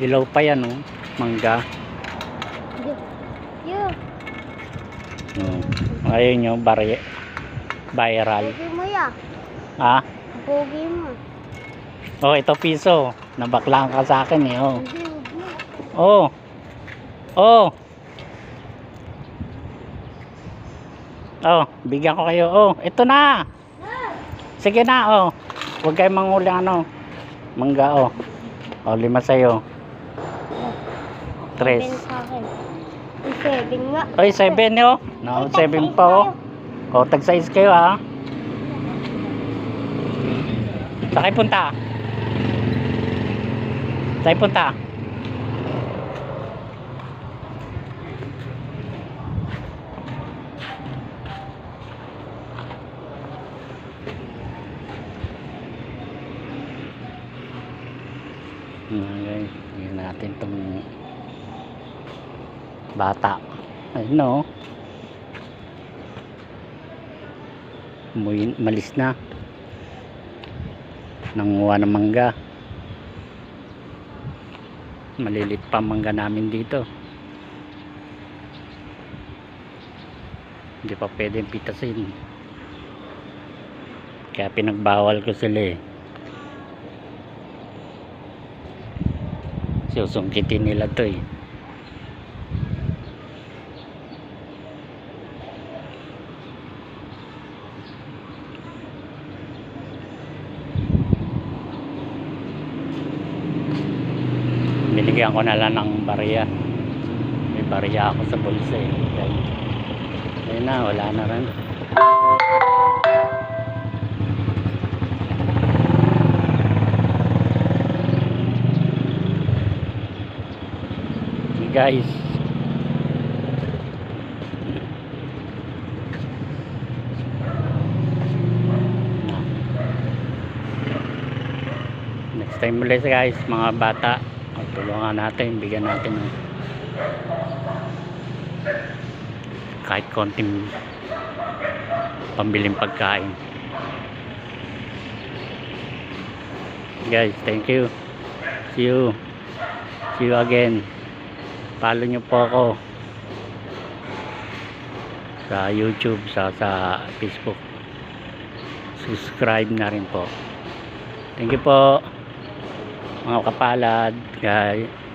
Ilaw pa yan, oh. Mangga. Hmm. Ayun yung bari viral. pogi mo ya. Ha? Pogi mo. Oh, ito piso. Nabaklaan ka sa akin eh. Oh. Oh. Oh. Oh, bigyan ko kayo. Oh, ito na. Sige na, oh. Huwag kayong manghuli ano. Mangga, oh. Oh, lima sa'yo. Tres. Seven sa akin. Ay, seven nga. Oy, seven, oh. No, seven pa, oh. Oh, tag-size kayo, ha. Saan kayo punta? Saan kayo punta? Okay, yun natin tong bata. Ayun no. Umuwi, malis na. Nanguha ng mangga. Malilit pa ang mangga namin dito. Hindi pa pwedeng pitasin. Kaya pinagbawal ko sila eh. Susungkitin nila to eh. Binigyan ko na lang ng barya. May barya ako sa bulsa eh. Ayun na, wala na rin. Okay, guys. Next time ulit guys, mga bata. Tulungan natin, bigyan natin ng kahit konting pambiling pagkain. Guys, thank you. See you. See you again. Follow nyo po ako sa YouTube, sa, sa Facebook. Subscribe na rin po. Thank you po mga kapalad guys